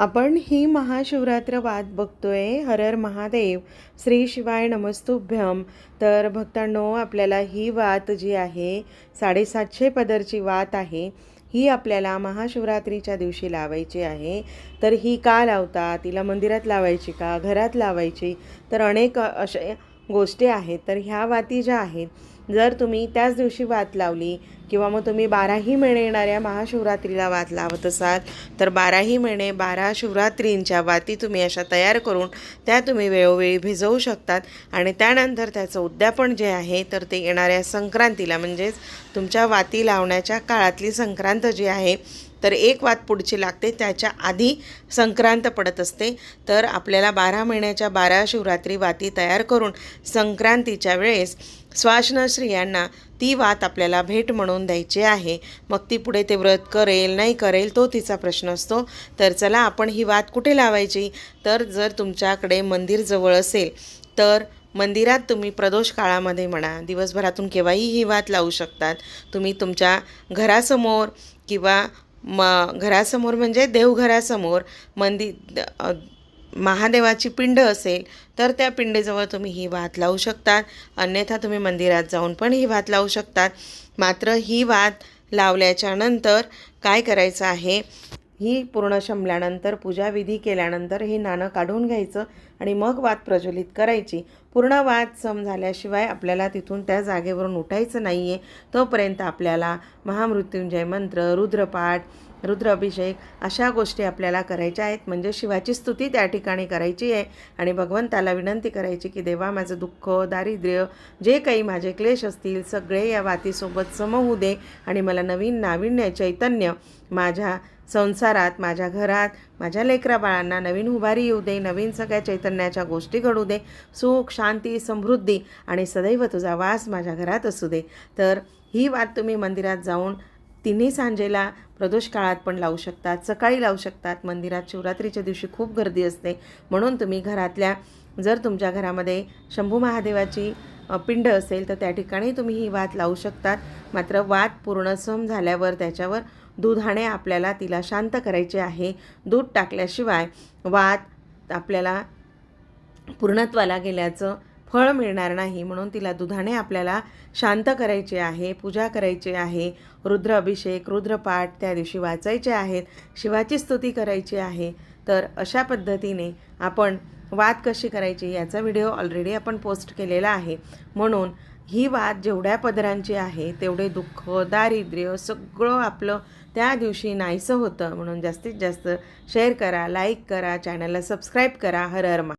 आपण ही महाशिवरात्र वाद बघतोय हर हर महादेव श्री शिवाय नमस्तुभ्यम. तर भक्तांनो आपल्याला ही वात जी आहे साडेसातशे पदरची वात आहे ही आपल्याला महाशिवरात्रीच्या दिवशी लावायची आहे. तर ही का लावता तिला मंदिरात लावायची का? घरात लावायची? तर अनेक अशा गोष्टी आहेत. तर ह्या वाती ज्या आहेत जर तुम्ही त्याच दिवशी वात लावली किंवा मग तुम्ही बाराही महिने येणाऱ्या महाशिवरात्रीला वात लावत असाल तर बाराही महिने बारा शिवरात्रींच्या वाती तुम्ही अशा तयार करून त्या तुम्ही वेळोवेळी भिजवू शकतात. आणि त्यानंतर त्याचं उद्यापन जे आहे तर ते येणाऱ्या संक्रांतीला म्हणजेच तुमच्या वाती लावण्याच्या काळातली संक्रांत जी आहे तर एक वात पुढची लागते. त्याच्या आधी संक्रांत पडत असते. तर आपल्याला बारा महिन्याच्या बारा शिवरात्री वाती तयार करून संक्रांतीच्या वेळेस स्वाश्न स्त्रियांना ती वात आपल्याला भेट म्हणून द्यायची आहे. मग ती पुढे ते व्रत करेल नाही करेल तो तिचा प्रश्न असतो. तर चला आपण ही वात कुठे लावायची? तर जर तुमच्याकडे मंदिर जवळ असेल तर मंदिरात तुम्ही प्रदोष काळामध्ये म्हणा दिवसभरातून केव्हाही ही वात लावू शकतात. तुम्ही तुमच्या घरासमोर किंवा म घरासमोर म्हणजे देवघरासमोर मंदिर महादेवाची पिंड असेल तर त्या पिंडेजवळ तुम्ही ही वात लावू शकतात. अन्यथा तुम्ही मंदिरात जाऊन पण ही वात लावू शकतात. मात्र ही वात लावल्याच्या नंतर काय करायचं आहे? ही पूर्ण शमल्यानंतर पूजाविधी केल्यानंतर हे नाणं काढून घ्यायचं आणि मग वात प्रज्वलित करायची. पूर्ण वात सम झाल्याशिवाय आपल्याला तिथून त्या जागेवरून उठायचं नाही आहे तोपर्यंत आपल्याला महामृत्युंजय मंत्र रुद्रपाठ रुद्र अभिषेक अशा गोष्टी आपल्याला करायच्या आहेत. म्हणजे शिवाची स्तुती त्या ठिकाणी करायची आहे. आणि भगवंताला विनंती करायची की देवा माझं दुःख दारिद्र्य जे काही माझे क्लेश असतील सगळे या वातीसोबत सम होऊ दे आणि मला नवीन नाविन्य चैतन्य माझ्या संसारात माझ्या घरात माझ्या लेकरा बाळांना नवीन उभारी येऊ दे नवीन सगळ्या चैतन्याच्या गोष्टी घडू दे. सुख शांती समृद्धी आणि सदैव तुझा वास माझ्या घरात असू दे. तर ही वात तुम्ही मंदिरात जाऊन तिन्ही सांजेला प्रदोष काळात पण लावू शकतात सकाळी लावू शकतात. मंदिरात शिवरात्रीच्या दिवशी खूप गर्दी असते. म्हणून तुम्ही घरातल्या जर तुमच्या घरामध्ये शंभू महादेवाची पिंड असेल तर त्या ठिकाणी तुम्ही ही वात लावू शकतात. मात्र वात पूर्ण सम झाल्यावर त्याच्यावर दुधाने आपल्याला तिला शांत करायचे आहे. दूध टाकल्याशिवाय वात आपल्याला पूर्णत्वाला गेल्याचं फळ मिळणार नाही म्हणून तिला दुधाने आपल्याला शांत करायचे आहे पूजा करायची आहे रुद्र अभिषेक रुद्रपाठ त्या दिवशी वाचायचे आहेत शिवाची स्तुती करायची आहे. तर अशा पद्धतीने आपण वाद कशी करायची याचा व्हिडिओ ऑलरेडी आपण पोस्ट केलेला आहे. म्हणून ही वाद जेवढ्या पदरांची आहे तेवढे दुःख दारिद्र्य सगळं आपलं त्या दिवशी नाहीसं होतं. म्हणून जास्तीत जास्त शेअर करा लाईक करा चॅनलला सबस्क्राईब करा. हर हर मा